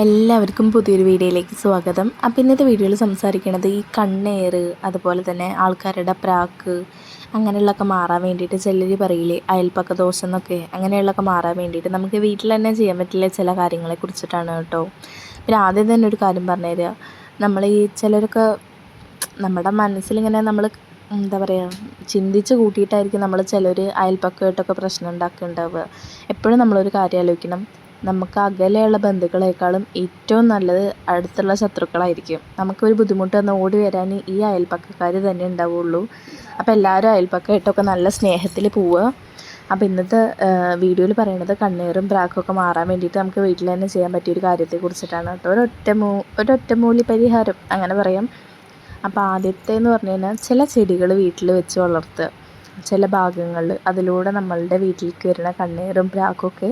എല്ലാവർക്കും പുതിയൊരു വീഡിയോയിലേക്ക് സ്വാഗതം. അപ്പോൾ ഇന്നത്തെ വീഡിയോയിൽ സംസാരിക്കുന്നത് ഈ കണ്ണേറ് അതുപോലെ തന്നെ ആൾക്കാരുടെ പ്രാക്ക് അങ്ങനെയുള്ളതൊക്കെ മാറാൻ വേണ്ടിയിട്ട് ചിലർ പറയില്ലേ അയൽപ്പക്ക ദോഷം എന്നൊക്കെ അങ്ങനെയുള്ളതൊക്കെ മാറാൻ വേണ്ടിയിട്ട് നമുക്ക് വീട്ടിൽ തന്നെ ചെയ്യാൻ പറ്റില്ല ചില കാര്യങ്ങളെ കുറിച്ചിട്ടാണ് കേട്ടോ. പിന്നെ ആദ്യം തന്നെ ഒരു കാര്യം പറഞ്ഞു തരിക നമ്മൾ ഈ ചിലരൊക്കെ നമ്മുടെ മനസ്സിലിങ്ങനെ നമ്മൾ എന്താ പറയുക ചിന്തിച്ച് കൂട്ടിയിട്ടായിരിക്കും നമ്മൾ ചിലർ അയൽപ്പക്കമായിട്ടൊക്കെ പ്രശ്നം ഉണ്ടാക്കുന്നുണ്ടാവുക എപ്പോഴും നമ്മളൊരു കാര്യം ആലോചിക്കണം. നമുക്ക് അകലെയുള്ള ബന്ധുക്കളെക്കാളും ഏറ്റവും നല്ലത് അടുത്തുള്ള ശത്രുക്കളായിരിക്കും. നമുക്കൊരു ബുദ്ധിമുട്ട് വന്ന് ഓടി വരാൻ ഈ അയൽപ്പക്കക്കാർ തന്നെ ഉണ്ടാവുള്ളൂ. അപ്പോൾ എല്ലാവരും അയൽപ്പക്കമായിട്ടൊക്കെ നല്ല സ്നേഹത്തിൽ പോവുക. അപ്പോൾ ഇന്നത്തെ വീഡിയോയിൽ പറയുന്നത് കണ്ണീറും ബ്രാക്കും ഒക്കെ മാറാൻ വേണ്ടിയിട്ട് നമുക്ക് വീട്ടിൽ തന്നെ ചെയ്യാൻ പറ്റിയ ഒരു കാര്യത്തെക്കുറിച്ചിട്ടാണ് കേട്ടോ. ഒരു ഒറ്റമൂ ഒരു ഒറ്റമൂലി പരിഹാരം അങ്ങനെ പറയാം. അപ്പോൾ ആദ്യത്തെ എന്ന് പറഞ്ഞു കഴിഞ്ഞാൽ ചില ചെടികൾ വീട്ടിൽ വെച്ച് വളർത്തുക. ചില ഭാഗങ്ങളിൽ അതിലൂടെ നമ്മളുടെ വീട്ടിലേക്ക് വരുന്ന കണ്ണീറും ബ്രാക്കൊക്കെ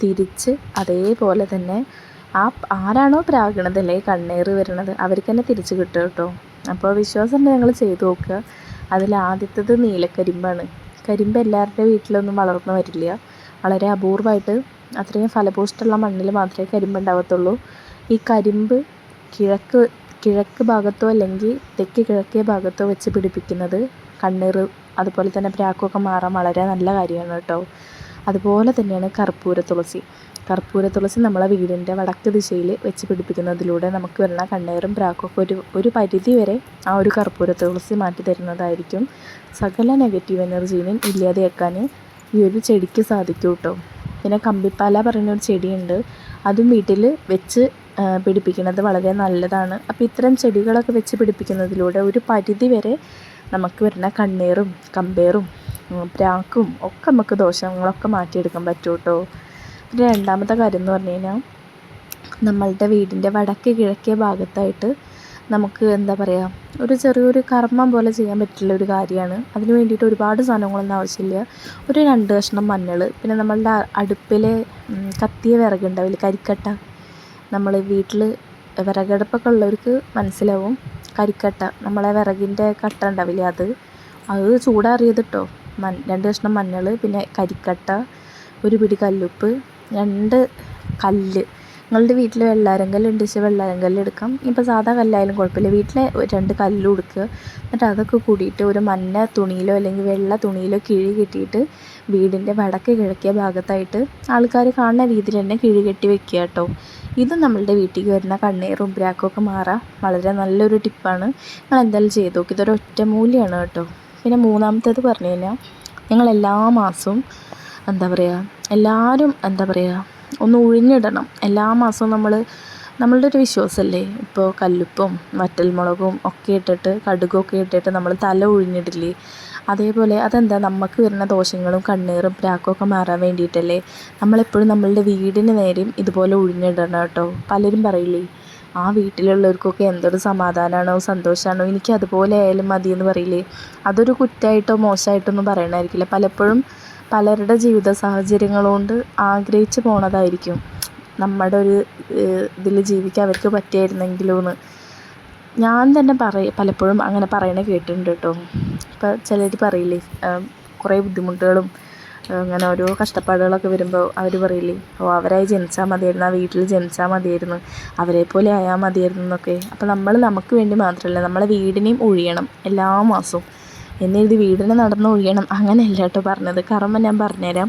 തിരിച്ച് അതേപോലെ തന്നെ ആ ആരാണോ പ്രാകണത് കണ്ണീർ വരുന്നത് അവർക്ക് തന്നെ തിരിച്ച് കിട്ടും കേട്ടോ. അപ്പോൾ വിശ്വാസം ഞങ്ങൾ ചെയ്ത് നോക്കുക. അതിൽ ആദ്യത്തേത് നീലക്കരിമ്പാണ്. കരിമ്പ് എല്ലാവരുടെ വീട്ടിലൊന്നും വളർന്നു വരില്ല. വളരെ അപൂർവമായിട്ട് അത്രയും ഫലപുഷ്ടമുള്ള മണ്ണിൽ മാത്രമേ കരിമ്പ് ഉണ്ടാവത്തുള്ളൂ. ഈ കരിമ്പ് കിഴക്ക് കിഴക്ക് ഭാഗത്തോ അല്ലെങ്കിൽ തെക്ക് കിഴക്കേ ഭാഗത്തോ വെച്ച് പിടിപ്പിക്കുന്നത് കണ്ണീർ അതുപോലെ തന്നെ പ്രാക്കൊക്കെ മാറാൻ വളരെ നല്ല കാര്യമാണ് കേട്ടോ. അതുപോലെ തന്നെയാണ് കർപ്പൂര തുളസി. കർപ്പൂര തുളസി നമ്മളെ വീടിന്റെ വടക്ക് ദിശയിൽ വെച്ച് പിടിപ്പിക്കുന്നതിലൂടെ നമുക്ക് വരുന്ന കണ്ണേറും പ്രാക്കൊക്കെ ഒരു ഒരു പരിധി വരെ ആ ഒരു കർപ്പൂര തുളസി മാറ്റി തരുന്നതായിരിക്കും. സകല നെഗറ്റീവ് എനർജീനെയും ഇല്ലാതെയാക്കാൻ ഈ ഒരു ചെടിക്ക് സാധിക്കും കേട്ടോ. പിന്നെ കമ്പിപ്പാല പറയുന്ന ഒരു ചെടിയുണ്ട്. അതും വീട്ടിൽ വെച്ച് പിടിപ്പിക്കുന്നത് വളരെ നല്ലതാണ്. അപ്പോൾ ഇത്തരം ചെടികളൊക്കെ വെച്ച് പിടിപ്പിക്കുന്നതിലൂടെ ഒരു പരിധി വരെ നമുക്ക് വരുന്ന കണ്ണീറും കമ്പേറും പ്രാക്കും ഒക്കെ നമുക്ക് ദോഷങ്ങളൊക്കെ മാറ്റിയെടുക്കാൻ പറ്റും കേട്ടോ പിന്നെ രണ്ടാമത്തെ കാര്യം എന്ന് പറഞ്ഞു കഴിഞ്ഞാൽ നമ്മളുടെ വീടിന്റെ വടക്ക് കിഴക്കേ ഭാഗത്തായിട്ട് നമുക്ക് എന്താ പറയുക ഒരു ചെറിയൊരു കർമ്മം പോലെ ചെയ്യാൻ പറ്റുള്ള ഒരു കാര്യമാണ്. അതിന് വേണ്ടിയിട്ട് ഒരുപാട് സാധനങ്ങളൊന്നും ആവശ്യമില്ല. ഒരു രണ്ട് കഷ്ണം മഞ്ഞൾ പിന്നെ നമ്മളുടെ അടുപ്പിലെ കത്തിയ വിറകുണ്ടാവില്ല കരിക്കട്ട നമ്മൾ വീട്ടിൽ വിറകടുപ്പൊക്കെ ഉള്ളവർക്ക് മനസ്സിലാവും. കരിക്കട്ട നമ്മളെ വിറകിന്റെ കട്ട ഉണ്ടാവില്ലേ അത്? അത് ചൂടാറിയത് കേട്ടോ മൺ രണ്ട് കഷ്ണം മഞ്ഞൾ പിന്നെ കരിക്കട്ട ഒരു പിടി കല്ലുപ്പ് രണ്ട് കല്ല്. നിങ്ങളുടെ വീട്ടിൽ വെള്ളാരം കല്ലുണ്ട് വെച്ചാൽ വെള്ളാരം ഇപ്പോൾ സാധാ കല്ലായാലും കുഴപ്പമില്ല. വീട്ടിലെ രണ്ട് കല്ലും എടുക്കുക എന്നിട്ട് അതൊക്കെ കൂടിയിട്ട് ഒരു മഞ്ഞ തുണിയിലോ അല്ലെങ്കിൽ വെള്ള തുണിയിലോ കിഴി കെട്ടിയിട്ട് വീടിന്റെ വടക്ക് കിഴക്കേ ഭാഗത്തായിട്ട് ആൾക്കാർ കാണുന്ന രീതിയിൽ തന്നെ കിഴി കെട്ടി വെക്കുക കേട്ടോ. ഇത് നമ്മളുടെ വീട്ടിലേക്ക് വരുന്ന കണ്ണീറും ഉബ്രാക്കും ഒക്കെ മാറാൻ വളരെ നല്ലൊരു ടിപ്പാണ് നിങ്ങൾ എന്തായാലും ചെയ്ത് നോക്കി. ഇതൊരു ഒറ്റമൂലിയാണ് കേട്ടോ. പിന്നെ മൂന്നാമത്തേത് പറഞ്ഞു കഴിഞ്ഞാൽ ഞങ്ങൾ എല്ലാ മാസവും എന്താ പറയുക എല്ലാവരും എന്താ പറയുക ഒന്ന് ഉഴിഞ്ഞിടണം. എല്ലാ മാസവും നമ്മൾ നമ്മളുടെ ഒരു വിശ്വാസമല്ലേ ഇപ്പോൾ കല്ലുപ്പും വറ്റൽമുളകും ഒക്കെ ഇട്ടിട്ട് കടുകൊക്കെ ഇട്ടിട്ട് നമ്മൾ തല ഉഴിഞ്ഞിടില്ലേ? അതേപോലെ അതെന്താ? നമുക്ക് വരുന്ന ദോഷങ്ങളും കണ്ണീറും പ്രാക്കൊക്കെ മാറാൻ വേണ്ടിയിട്ടല്ലേ? നമ്മളെപ്പോഴും നമ്മളുടെ വീടിന് നേരെയും ഇതുപോലെ ഉഴിഞ്ഞിടണം കേട്ടോ. പലരും പറയില്ലേ ആ വീട്ടിലുള്ളവർക്കൊക്കെ എന്തൊരു സമാധാനമാണോ സന്തോഷമാണോ എനിക്ക് അതുപോലെ ആയാലും മതി എന്ന് പറയില്ലേ? അതൊരു കുറ്റമായിട്ടോ മോശമായിട്ടോ ഒന്നും പറയണമായിരിക്കില്ല പലപ്പോഴും പലരുടെ ജീവിത സാഹചര്യങ്ങൾ കൊണ്ട് ആഗ്രഹിച്ച് പോണതായിരിക്കും. നമ്മുടെ ഒരു ഇതിൽ ജീവിക്കാൻ അവർക്ക് പറ്റിയായിരുന്നെങ്കിലോ എന്ന് ഞാൻ തന്നെ പറയ പലപ്പോഴും അങ്ങനെ പറയണ കേട്ടിട്ടുണ്ട് കേട്ടോ. ഇപ്പം ചിലർ പറയില്ലേ കുറേ ബുദ്ധിമുട്ടുകളും അങ്ങനെ ഓരോ കഷ്ടപ്പാടുകളൊക്കെ വരുമ്പോൾ അവർ പറയില്ലേ ഓ അവരായി ജനിച്ചാൽ മതിയായിരുന്നു ആ വീട്ടിൽ ജനിച്ചാൽ മതിയായിരുന്നു അവരെ പോലെ ആയാൽ മതിയായിരുന്നു എന്നൊക്കെ അപ്പോൾ നമ്മൾ നമുക്ക് വേണ്ടി മാത്രമല്ല നമ്മളെ വീടിനെയും ഒഴിയണം എല്ലാ മാസവും. എന്നെഴുതി വീടിനെ നടന്നു ഒഴിയണം. അങ്ങനെയല്ല കേട്ടോ പറഞ്ഞത്. കർമ്മം ഞാൻ പറഞ്ഞുതരാം.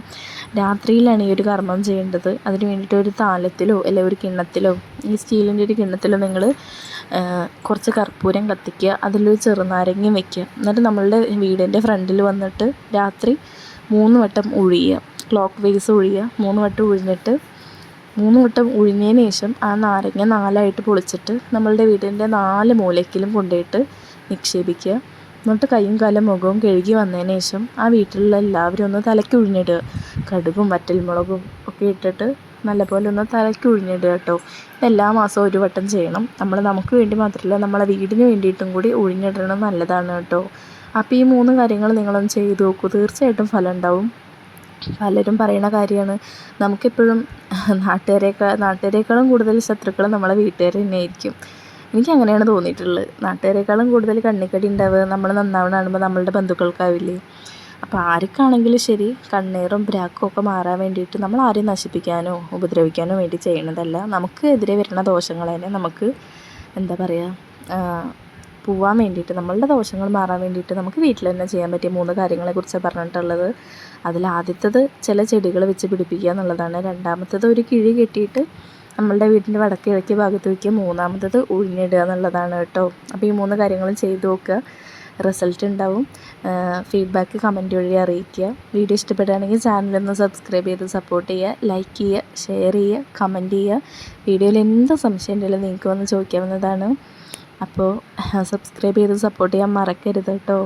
രാത്രിയിലാണ് ഈ ഒരു കർമ്മം ചെയ്യേണ്ടത്. അതിന് വേണ്ടിയിട്ട് ഒരു താലത്തിലോ അല്ലെങ്കിൽ ഒരു കിണ്ണത്തിലോ ഈ സ്റ്റീലിന്റെ ഒരു കിണ്ണത്തിലോ നിങ്ങൾ കുറച്ച് കർപ്പൂരം കത്തിക്കുക. അതിലൊരു ചെറുനാരങ്ങയും വെക്കുക. എന്നിട്ട് നമ്മളുടെ വീടിന്റെ ഫ്രണ്ടിൽ വന്നിട്ട് രാത്രി മൂന്ന് വട്ടം ഉഴിയുക. ക്ലോക്ക് വൈസ് ഒഴിയുക മൂന്ന് വട്ടം ഉഴിഞ്ഞിട്ട് മൂന്ന് വട്ടം ഉഴിഞ്ഞതിന് ശേഷം ആ നാരങ്ങ നാലായിട്ട് പൊളിച്ചിട്ട് നമ്മളുടെ വീടിന്റെ നാല് മൂലയ്ക്കിലും കൊണ്ടുപോയിട്ട് നിക്ഷേപിക്കുക. എന്നിട്ട് കൈയും കാലും മുഖവും കഴുകി വന്നതിന് ശേഷം ആ വീട്ടിലുള്ള എല്ലാവരും ഒന്ന് തലയ്ക്ക് ഉഴിഞ്ഞിടുക. കടുകും വറ്റൽമുളകും ഒക്കെ ഇട്ടിട്ട് നല്ലപോലെ ഒന്ന് തലയ്ക്ക് ഉഴിഞ്ഞിടുക കേട്ടോ. എല്ലാ മാസവും ഒരു വട്ടം ചെയ്യണം. നമ്മൾ നമുക്ക് വേണ്ടി മാത്രമല്ല നമ്മളെ വീടിന് വേണ്ടിയിട്ടും കൂടി ഉഴിഞ്ഞിടണം നല്ലതാണ് കേട്ടോ. അപ്പോൾ ഈ മൂന്ന് കാര്യങ്ങൾ നിങ്ങളൊന്ന് ചെയ്ത് നോക്കൂ. തീർച്ചയായിട്ടും ഫലം ഉണ്ടാവും. പലരും പറയുന്ന കാര്യമാണ് നമുക്കെപ്പോഴും നാട്ടുകാരേക്കാൾ നാട്ടുകാരേക്കാളും കൂടുതൽ ശത്രുക്കൾ നമ്മളെ വീട്ടുകാർ തന്നെയായിരിക്കും. എനിക്ക് അങ്ങനെയാണ് തോന്നിയിട്ടുള്ളത്. നാട്ടുകാരേക്കാളും കൂടുതൽ കണ്ണിക്കടി ഉണ്ടാവുക നമ്മൾ നന്നാവണ കാണുമ്പോൾ നമ്മളുടെ ബന്ധുക്കൾക്കാവില്ലേ. അപ്പോൾ ആർക്കാണെങ്കിലും ശരി കണ്ണീറും ബ്രാക്കും ഒക്കെ മാറാൻ വേണ്ടിയിട്ട് നമ്മൾ ആരെയും നശിപ്പിക്കാനോ ഉപദ്രവിക്കാനോ വേണ്ടി ചെയ്യണതല്ല. നമുക്ക് എതിരെ വരുന്ന ദോഷങ്ങൾ തന്നെ നമുക്ക് എന്താ പറയുക പോവാൻ വേണ്ടിയിട്ട് നമ്മളുടെ ദോഷങ്ങൾ മാറാൻ വേണ്ടിയിട്ട് നമുക്ക് വീട്ടിൽ തന്നെ ചെയ്യാൻ പറ്റിയ മൂന്ന് കാര്യങ്ങളെക്കുറിച്ച് പറഞ്ഞിട്ടുള്ളത്. അതിൽ ആദ്യത്തത് ചില ചെടികൾ വെച്ച് പിടിപ്പിക്കുക എന്നുള്ളതാണ്. രണ്ടാമത്തത് ഒരു കിഴി കെട്ടിയിട്ട് നമ്മളുടെ വീട്ടിന്റെ വടക്ക് കിഴക്ക് ഭാഗത്ത് വയ്ക്കുക മൂന്നാമത്തത് ഉഴിഞ്ഞിടുക എന്നുള്ളതാണ് കേട്ടോ. അപ്പോൾ ഈ മൂന്ന് കാര്യങ്ങളും ചെയ്തു നോക്കുക. റിസൾട്ട് ഉണ്ടാവും. ഫീഡ്ബാക്ക് കമന്റ് വഴി അറിയിക്കുക. വീഡിയോ ഇഷ്ടപ്പെടുകയാണെങ്കിൽ ചാനലൊന്ന് സബ്സ്ക്രൈബ് ചെയ്ത് സപ്പോർട്ട് ചെയ്യുക. ലൈക്ക് ചെയ്യുക ഷെയർ ചെയ്യുക കമന്റ് ചെയ്യുക. വീഡിയോയിൽ എന്ത് സംശയം ഉണ്ടെങ്കിലും നിങ്ങൾക്ക് വന്ന് ചോദിക്കാവുന്നതാണ്. അപ്പോൾ സബ്സ്ക്രൈബ് ചെയ്ത് സപ്പോർട്ട് ചെയ്യാൻ മറക്കരുത് കേട്ടോ.